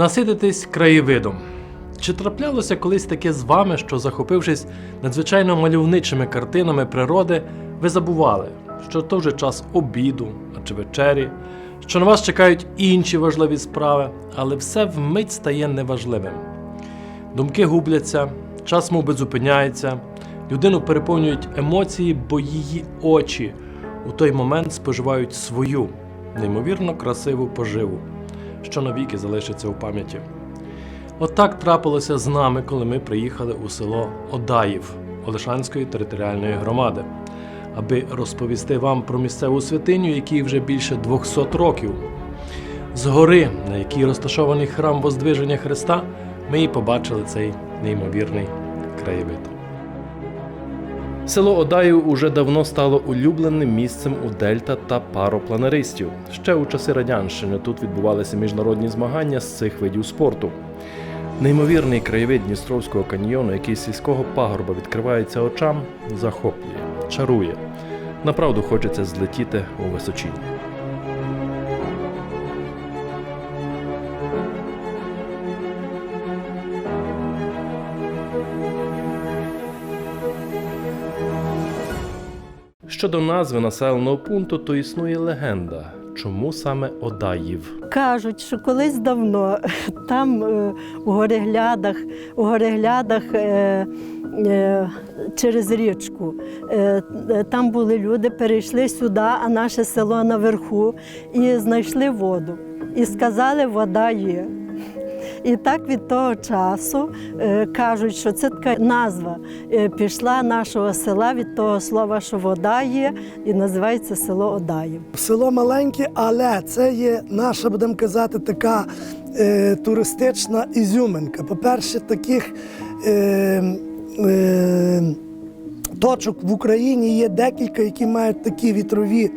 Насититись краєвидом. Чи траплялося колись таке з вами, що, захопившись надзвичайно мальовничими картинами природи, ви забували, що то вже час обіду а чи вечері, що на вас чекають інші важливі справи, але все вмить стає неважливим. Думки губляться, час мов би зупиняється, людину переповнюють емоції, бо її очі у той момент споживають свою неймовірно красиву поживу, що навіки залишиться у пам'яті. Отак трапилося з нами, коли ми приїхали у село Одаїв Олешанської територіальної громади, аби розповісти вам про місцеву святиню, якій вже більше 200 років. З гори, на якій розташований храм Воздвиження Христа, ми і побачили цей неймовірний краєвид. Село Одаїв уже давно стало улюбленим місцем у дельта та паропланеристів. Ще у часи радянщини тут відбувалися міжнародні змагання з цих видів спорту. Неймовірний краєвид Дністровського каньйону, який з сільського пагорба відкривається очам, захоплює, чарує. Направду хочеться злетіти у височінь. Щодо назви населеного пункту, то існує легенда. Чому саме Одаїв? Кажуть, що колись давно там е, у гореглядах, у гореглядах е, е, через річку. Там були люди, перейшли сюди, а наше село наверху, і знайшли воду. І сказали, вода є. І так від того часу е, кажуть, що це така назва е, пішла нашого села від того слова, що вода є, і називається село Одаїв. Село маленьке, але це є наша, будемо казати, така е, туристична ізюминка. По-перше, таких е, е, точок в Україні є декілька, які мають такі вітрові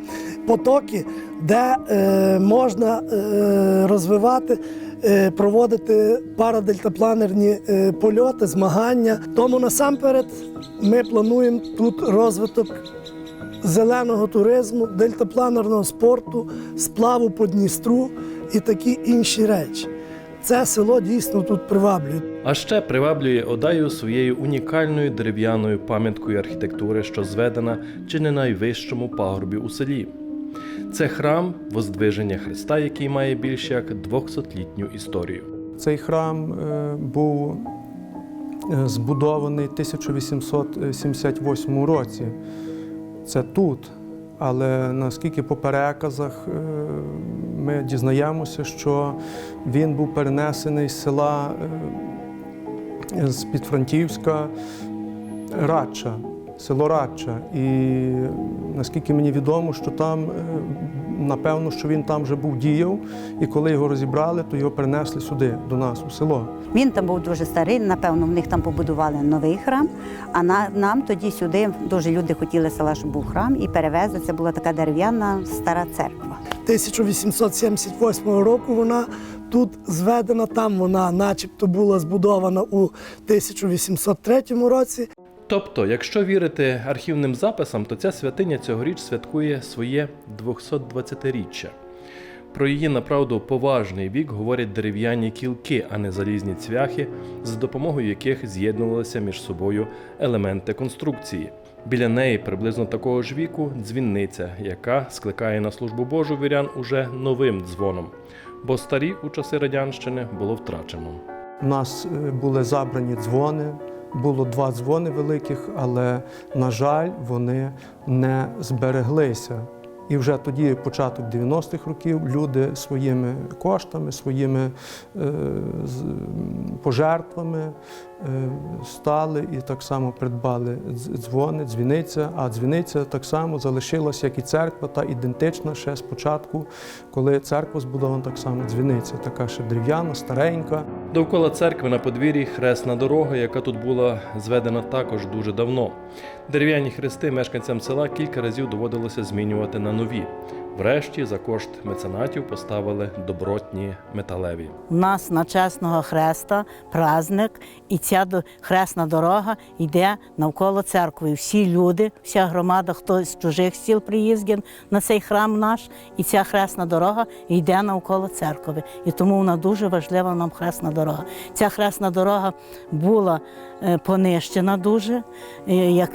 потоки, де е, можна е, розвивати. Е, Проводити парадельтапланерні е, польоти, змагання. Тому насамперед ми плануємо тут розвиток зеленого туризму, дельтапланерного спорту, сплаву по Дністру і такі інші речі. Це село дійсно тут приваблює. А ще приваблює Одаю своєю унікальною дерев'яною пам'яткою архітектури, що зведена чи не найвищому пагорбі у селі. Це храм Воздвиження Христа, який має більш як 200-літню історію. Цей храм е, був е, збудований в 1878 році. Це тут. Але наскільки по переказах е, ми дізнаємося, що він був перенесений з села з Підфранківська Радча, село Радча. І наскільки мені відомо, що там, е, напевно, що він там вже був діяв, і коли його розібрали, то його перенесли сюди, до нас, у село. Він там був дуже старий, напевно, в них там побудували новий храм. А на, нам тоді сюди дуже люди хотіли села, щоб був храм, і перевезли. Це була така дерев'яна стара церква. 1878 року вона тут зведена, там вона начебто була збудована у 1803 році. Тобто, якщо вірити архівним записам, то ця святиня цьогоріч святкує своє 220-річчя. Про її направду поважний вік говорять дерев'яні кілки, а не залізні цвяхи, за допомогою яких з'єднувалися між собою елементи конструкції. Біля неї приблизно такого ж віку дзвінниця, яка скликає на службу Божу вірян уже новим дзвоном, бо старі у часи радянщини було втрачено. У нас е, були забрані дзвони, було два дзвони великих, але, на жаль, вони не збереглися. І вже тоді, початок 90-х років, люди своїми коштами, своїми е, пожертвами стали і так само придбали дзвони, дзвіниця. А дзвіниця так само залишилася, як і церква, та ідентична ще спочатку, коли церква збудована так само дзвіниця, така ще дерев'яна, старенька. Довкола церкви на подвір'ї хресна дорога, яка тут була зведена також дуже давно. Дерев'яні хрести мешканцям села кілька разів доводилося змінювати на нові. Врешті за кошт меценатів поставили добротні металеві. У нас на чесного хреста праздник, і ця хресна дорога йде навколо церкви. Всі люди, вся громада, хто з чужих сіл приїздить на цей храм наш, і ця хресна дорога йде навколо церкви. І тому вона дуже важлива нам хресна дорога. Ця хресна дорога була понищена дуже, е, як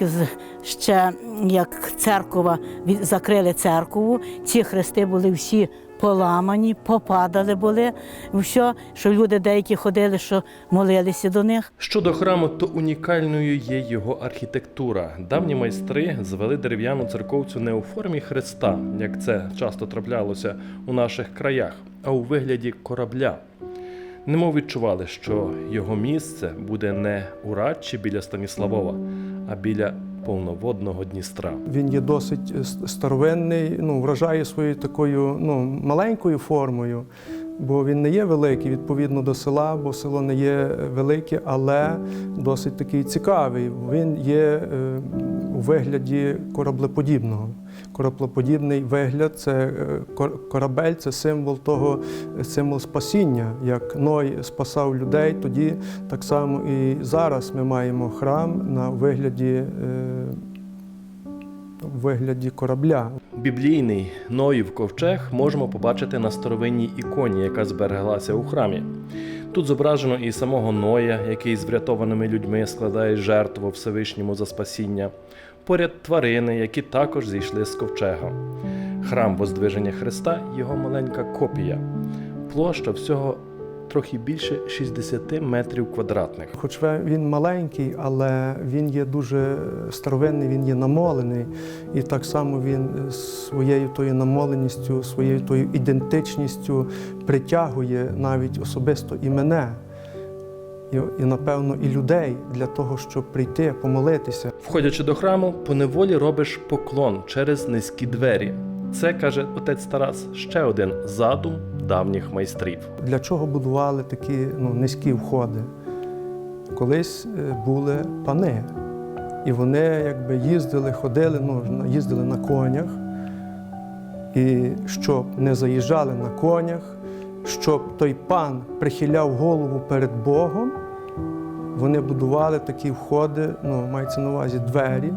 ще як церква закрили церкву. Ці хрести були всі поламані, попадали були. Все, що люди деякі ходили, що молилися до них. Щодо храму, то унікальною є його архітектура. Давні майстри звели дерев'яну церковцю не у формі хреста, як це часто траплялося у наших краях, а у вигляді корабля. Немов відчували, що його місце буде не у Радчі біля Станіславова, а біля повноводного Дністра. Він є досить е, старовинний, ну, вражає своєю такою ну, маленькою формою, бо він не є великий відповідно до села, бо село не є е, велике, але досить такий цікавий. Він є е, у вигляді кораблеподібного. Кораблеподібний вигляд це е, корабель, це символ того, е, символ спасіння. Як Ной спасав людей, тоді так само і зараз ми маємо храм на вигляді. е, вигляді корабля. Біблійний Ноїв ковчег можемо побачити на старовинній іконі, яка збереглася у храмі. Тут зображено і самого Ноя, який з врятованими людьми складає жертву Всевишньому за спасіння, поряд тварини, які також зійшли з ковчега. Храм Воздвиження Христа його маленька копія. Площа всього трохи більше 60 метрів квадратних. Хоч він маленький, але він є дуже старовинний, він є намолений. І так само він е, своєю тою намоленістю, своєю тою ідентичністю притягує навіть особисто і мене. І, і, напевно, і людей для того, щоб прийти, помолитися. Входячи до храму, поневолі робиш поклон через низькі двері. Це каже отець Тарас, ще один задум давніх майстрів. Для чого будували такі ну, низькі входи? Колись е, були пани, і вони якби їздили, ходили, ну, їздили на конях, і щоб не заїжджали на конях, щоб той пан прихиляв голову перед Богом, вони будували такі входи, ну, мається на увазі двері,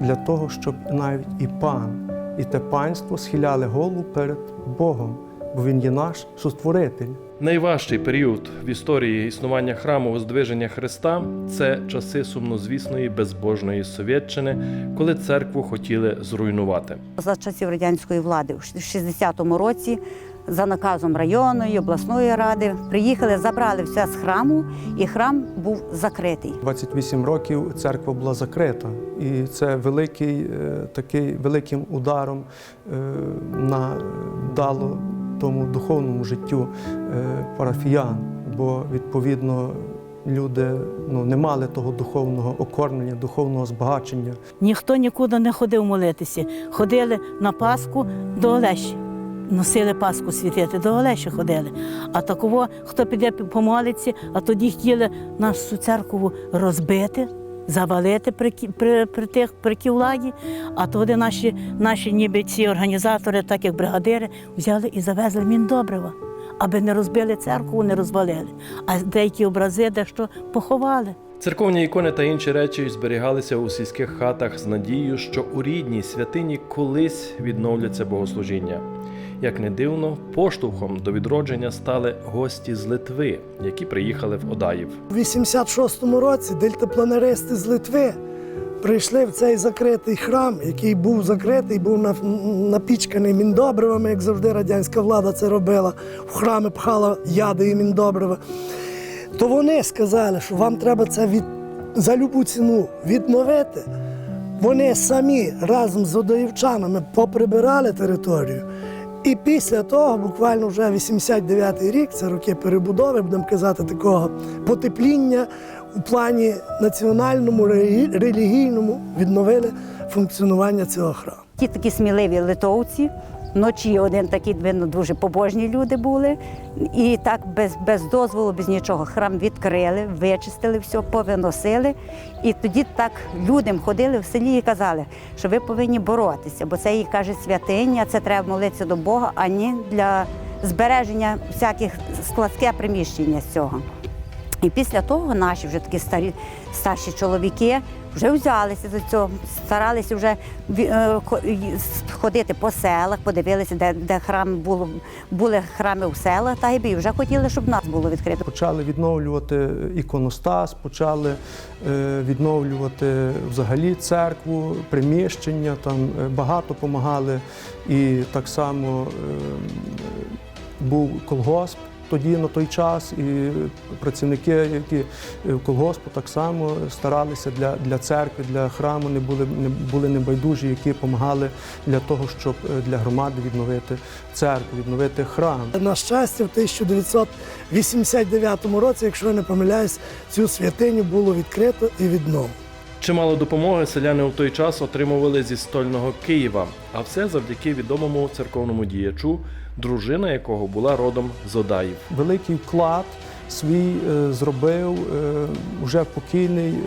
для того, щоб навіть і пан, і те панство схиляли голову перед Богом, бо він є наш сотворитель. Найважчий період в історії існування храму Воздвиження Христа це часи сумнозвісної безбожної совєтчини, коли церкву хотіли зруйнувати. За часів радянської влади в 60-му році за наказом районної, обласної ради приїхали, забрали все з храму, і храм був закритий. 28 років церква була закрита, і це великий, е, такий великим ударом е, на дало тому духовному життю е, парафіян, бо відповідно люди ну, не мали того духовного окормлення, духовного збагачення. Ніхто нікуди не ходив молитися. Ходили на Пасху до Олеші. Носили Пасху світити, до Олеші ходили. А такого, хто піде помолиться, а тоді хотіли нашу церкву розбити, завалити при, при, при тих при ківладі. А тоді наші, наші ніби ці організатори, так як бригадири, взяли і завезли міндобрива, аби не розбили церкву, не розвалили. А деякі образи дещо поховали. Церковні ікони та інші речі зберігалися у сільських хатах з надією, що у рідній святині колись відновляться богослужіння. Як не дивно, поштовхом до відродження стали гості з Литви, які приїхали в Одаїв. У 86-му році дельтапланеристи з Литви прийшли в цей закритий храм, який був закритий, був напічканий міндобривами, як завжди радянська влада це робила. В храми пхала яди і міндобрива. То вони сказали, що вам треба це від... за любу ціну відновити. Вони самі разом з водоївчанами поприбирали територію. І після того, буквально вже 89-й рік, це роки перебудови, будемо казати, такого потепління у плані національному, релі- релігійному відновили функціонування цього храму. Ті такі сміливі литовці вночі один такий, видно, дуже побожні люди були. І так без, без дозволу, без нічого. Храм відкрили, вичистили все, повиносили. І тоді так людям ходили в селі і казали, що ви повинні боротися, бо це їй каже святиня, це треба молитися до Бога, а не для збереження всяких складське приміщення з цього. І після того наші вже такі старі старші чоловіки вже взялися за цього, старалися вже е, і ходити по селах, подивилися, де, де храм було, були храми в селах, та й вже хотіли, щоб нас було відкрито. Почали відновлювати іконостас, почали е, відновлювати взагалі церкву, приміщення, там е, багато допомагали. І так само був колгосп тоді на той час, і працівники, які е, в колгоспу так само старалися для, для церкви, для храму, не були, не були небайдужі, які допомагали для того, щоб е, для громади відновити церкву, відновити храм. На щастя, в 1989 році, якщо я не помиляюсь, цю святиню було відкрито і відновлено. Чимало допомоги селяни у той час отримували зі стольного Києва, а все завдяки відомому церковному діячу, дружина якого була родом з Одаїв. великий вклад свій е, зробив е, вже покійний е,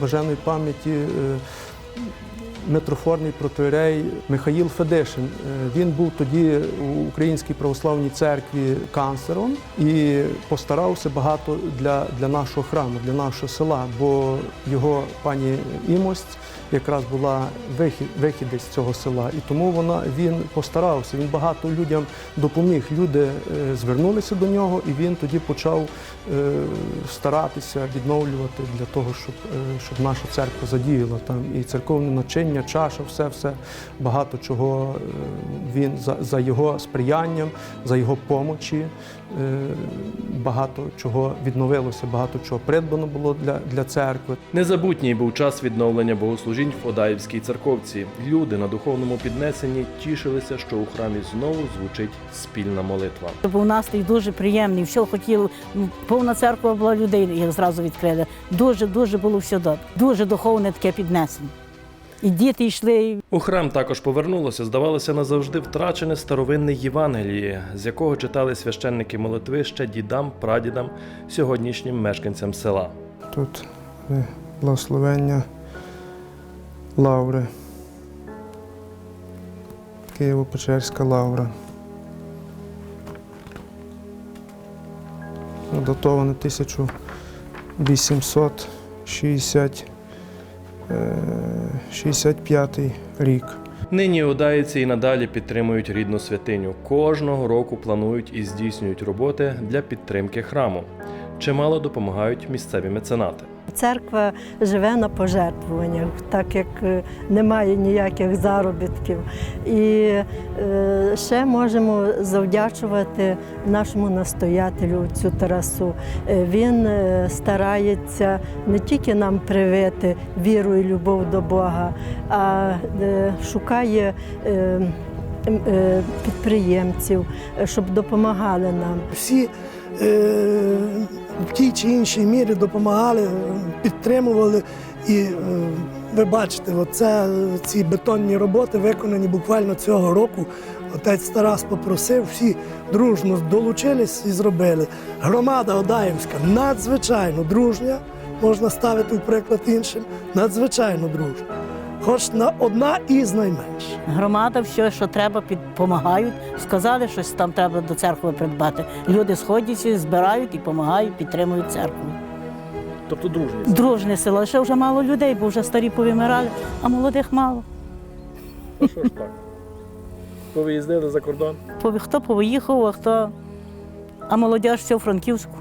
бажаної пам'яті е, митрофорний протоірей Михаїл Федишин. Е, Він був тоді у Українській православній церкві канцлером і постарався багато для, для нашого храму, для нашого села, бо його пані Імость якраз була вихід, вихідець цього села. І тому вона, він постарався, він багато людям допоміг. Люди е, звернулися до нього, і він тоді почав е, старатися відновлювати для того, щоб, е, щоб наша церква задіяла там і церковне начиння, чаша, все, все багато чого він за, за його сприянням, за його помочі. Е, Багато чого відновилося, багато чого придбано було для, для церкви. Незабутній був час відновлення богослужінь в Одаївській церковці. Люди на духовному піднесенні тішилися, що у храмі знову звучить спільна молитва. Був настрій дуже приємний, все хотіли. ну, Повна церква була людей, їх зразу відкрили. Дуже, дуже було все добре. Дуже духовне таке піднесення і діти йшли. У храм також повернулося, здавалося, назавжди втрачене старовинне Євангеліє, з якого читали священники молитви ще дідам, прадідам, сьогоднішнім мешканцям села. Тут е, благословення лаври, Києво-Печерська лавра. Датовано 1860 Е, 65-й рік. Нині удайці і надалі підтримують рідну святиню. Кожного року планують і здійснюють роботи для підтримки храму. Чимало допомагають місцеві меценати. Церква живе на пожертвуваннях, так як е, немає ніяких заробітків. І е, ще можемо завдячувати нашому настоятелю цю Тарасу. Е, Він старається не тільки нам привити віру і любов до Бога, а шукає. Підприємців, щоб допомагали нам. Всі в тій чи іншій мірі допомагали, е, підтримували. І е, ви бачите, оце, е, ці бетонні роботи виконані буквально цього року. Отець Тарас попросив, всі дружно долучились і зробили. Громада Одаївська надзвичайно дружня, можна ставити в приклад іншим, надзвичайно дружня. Хоч на одна із найменших. громада, все, що треба, допомагають. Сказали, щось там треба до церкви придбати. Люди сходяться, збирають і допомагають, підтримують церкву. Тобто дружність. Дружне село, ще вже мало людей, бо вже старі повимирали, а молодих мало. Ну що ж так? Повиїздили за кордон. Хто повиїхав, а хто. А молодь все у Франківську.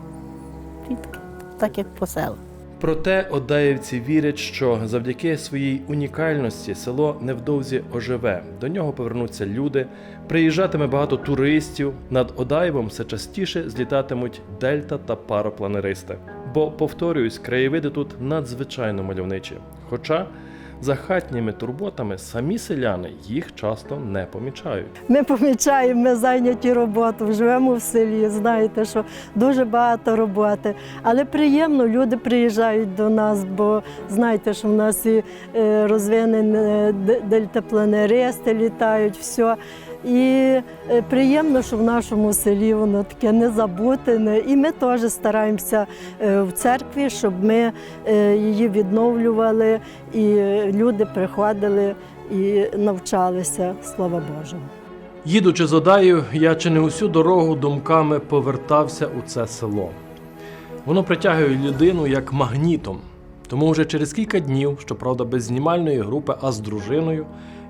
Так, так як по селу. Проте одаївці вірять, що завдяки своїй унікальності село невдовзі оживе. До нього повернуться люди, приїжджатиме багато туристів. Над Одаєвом все частіше злітатимуть дельта та паропланеристи. Бо, повторююсь, краєвиди тут надзвичайно мальовничі. Хоча за хатніми турботами самі селяни їх часто не помічають. Ми помічаємо, ми зайняті роботою, живемо в селі, знаєте, що дуже багато роботи. Але приємно, люди приїжджають до нас, бо знаєте, що в нас і е, розвинені е, дельтапланеристи літають, все. І е, приємно, що в нашому селі воно таке незабутене. І ми теж стараємося е, в церкві, щоб ми е, її відновлювали, і люди приходили і навчалися Слова Божого. Їдучи з Одаю, я чи не усю дорогу думками повертався у це село. Воно притягує людину як магнітом. Тому вже через кілька днів, щоправда, без знімальної групи, а з дружиною,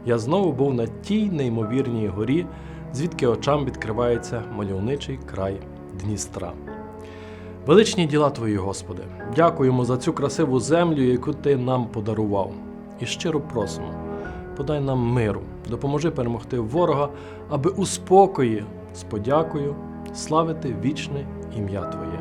я знову був на тій неймовірній горі, звідки очам відкривається мальовничий край Дністра. Величні діла Твої, Господи, дякуємо за цю красиву землю, яку Ти нам подарував. І щиро просимо, подай нам миру, допоможи перемогти ворога, аби у спокої з подякою славити вічне ім'я Твоє.